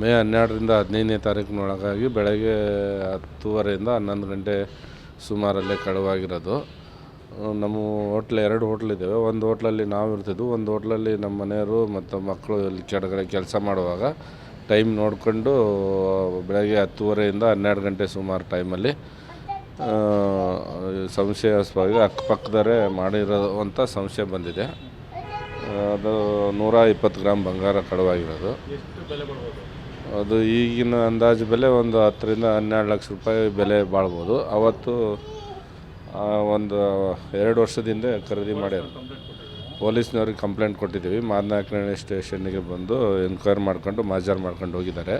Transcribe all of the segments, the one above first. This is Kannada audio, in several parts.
ಮೇ ಹನ್ನೆರಡರಿಂದ ಹದಿನೈದನೇ ತಾರೀಕಿನೊಳಗಾಗಿ ಬೆಳಗ್ಗೆ ಹತ್ತುವರೆಯಿಂದ ಹನ್ನೊಂದು ಗಂಟೆ ಸುಮಾರಲ್ಲೇ ಕಳುವಾಗಿರೋದು. ನಮ್ಮ ಹೋಟ್ಲ್ ಎರಡು ಹೋಟ್ಲ್ ಇದ್ದಾವೆ. ಒಂದು ಹೋಟ್ಲಲ್ಲಿ ನಾವು ಇರ್ತಿದ್ವು, ಒಂದು ಹೋಟ್ಲಲ್ಲಿ ನಮ್ಮ ಮನೆಯವರು ಮತ್ತು ಮಕ್ಕಳು ಇಲ್ಲಿ ಕೆಳಗಡೆ ಕೆಲಸ ಮಾಡುವಾಗ ಟೈಮ್ ನೋಡಿಕೊಂಡು ಬೆಳಗ್ಗೆ ಹತ್ತುವರೆಯಿಂದ ಹನ್ನೆರಡು ಗಂಟೆ ಸುಮಾರು ಟೈಮಲ್ಲಿ ಸಂಶಯಾಸ್ಪವಾಗಿ ಮಾಡಿರೋ ಅಂತ ಸಂಶಯ ಬಂದಿದೆ. ಅದು ನೂರ ಇಪ್ಪತ್ತು ಗ್ರಾಮ್ ಬಂಗಾರ ಕಡುವಾಗಿರೋದು ಅದು ಈಗಿನ ಅಂದಾಜು ಬೆಲೆ ಒಂದು ಹತ್ತರಿಂದ ಹನ್ನೆರಡು ಲಕ್ಷ ರೂಪಾಯಿ ಬೆಲೆ ಬಾಳ್ಬೋದು. ಅವತ್ತು ಒಂದು ಎರಡು ವರ್ಷದಿಂದ ಖರೀದಿ ಮಾಡ್ಯಾರ. ಪೊಲೀಸ್ನವ್ರಿಗೆ ಕಂಪ್ಲೇಂಟ್ ಕೊಟ್ಟಿದ್ದೀವಿ. ಮಾದನಾಯಕನಹಳ್ಳಿ ಸ್ಟೇಷನ್ನಿಗೆ ಬಂದು ಎನ್ಕ್ವೈರ್ ಮಾಡ್ಕೊಂಡು, ಮಾಜಾರ್ ಮಾಡ್ಕೊಂಡು ಹೋಗಿದ್ದಾರೆ.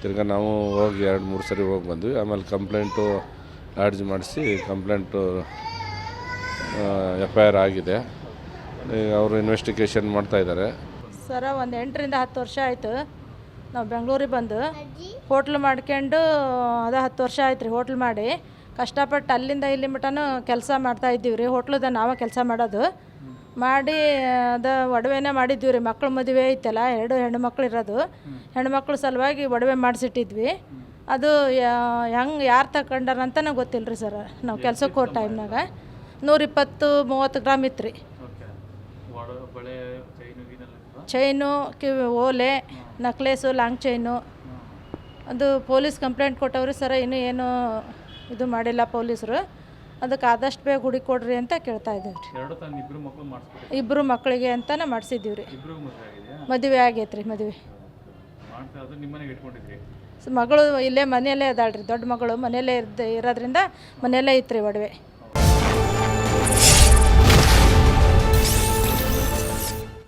ತಿರ್ಗಿ ನಾವು ಹೋಗಿ ಎರಡು, ಮೂರು ಸರಿ ಹೋಗಿ ಬಂದ್ವಿ. ಆಮೇಲೆ ಕಂಪ್ಲೇಂಟು ಲಾಡ್ಜ್ ಮಾಡಿಸಿ ಕಂಪ್ಲೇಂಟು ಎಫ್ ಐ ಆರ್ ಆಗಿದೆ ಅವರು ಇನ್ವೆಸ್ಟಿಗೇಷನ್ ಮಾಡ್ತಾಯಿದ್ದಾರೆ ಸರ, ಒಂದು ಎಂಟರಿಂದ ಹತ್ತು ವರ್ಷ ಆಯಿತು. ನಾವು ಬೆಂಗಳೂರಿಗೆ ಬಂದು ಹೋಟ್ಲ್ ಮಾಡ್ಕೊಂಡು ಅದು ಹತ್ತು ವರ್ಷ ಆಯ್ತು ರೀ ಹೋಟ್ಲ್ ಮಾಡಿ. ಕಷ್ಟಪಟ್ಟು ಅಲ್ಲಿಂದ ಇಲ್ಲಿ ಮಟನೂ ಕೆಲಸ ಮಾಡ್ತಾ ಇದ್ದೀವಿ ರೀ ಹೋಟ್ಲದ ನಾವೇ ಕೆಲಸ ಮಾಡೋದು. ಮಾಡಿ ಅದ ಒಡವೆನೇ ಮಾಡಿದ್ದೀವಿ ರೀ ಮಕ್ಕಳು ಮದುವೆ ಐತಲ್ಲ ಎರಡು ಹೆಣ್ಣು ಮಕ್ಳು ಇರೋದು. ಹೆಣ್ಮಕ್ಳ ಸಲುವಾಗಿ ಒಡವೆ ಮಾಡಿಸಿಟ್ಟಿದ್ವಿ. ಅದು ಹೆಂಗೆ ಯಾರು ತಗೊಂಡಾರ ಅಂತಲೇ ಗೊತ್ತಿಲ್ಲ ರೀ ಸರ್. ನಾವು ಕೆಲ್ಸಕ್ಕೆ ಹೋದ ಟೈಮ್ನಾಗ ನೂರಿಪ್ಪತ್ತು ಮೂವತ್ತು ಗ್ರಾಮ್ ಇತ್ತು ರೀ ಓಕೆ. ವಾಡ ಬಳೆ ಚೈನು ಗೀನೆಲ್ಲ ಚೈನು ಕಿವಿ ಓಲೆ ನಕ್ಲೇಸು ಲಾಂಗ್ ಚೈನು. ಅದು ಪೊಲೀಸ್ ಕಂಪ್ಲೇಂಟ್ ಕೊಟ್ಟವ್ರಿ ಸರ ಇನ್ನೂ ಏನು ಇದು ಮಾಡಿಲ್ಲ ಪೊಲೀಸರು. ಅದಕ್ಕೆ ಆದಷ್ಟು ಬೇಗ ಹುಡುಕಿ ಕೊಡ್ರಿ ಅಂತ ಕೇಳ್ತಾ ಇದ್ದೀವಿ ರೀ ಇಬ್ಬರು ಮಕ್ಕಳಿಗೆ ಅಂತಲೇ ಮಾಡಿಸಿದ್ದೀವಿ ರೀ ಮದುವೆ ಆಗೈತೆ ರೀ ಮದುವೆ. ಮಗಳು ಇಲ್ಲೇ ಮನೆಯಲ್ಲೇ ಅದಾಳ್ರಿ ದೊಡ್ಡ ಮಗಳು ಮನೆಯಲ್ಲೇ ಇರ್ದ ಇರೋದ್ರಿಂದ ಮನೆಯಲ್ಲೇ ಇತ್ತು ರೀ ಒಡವೆ.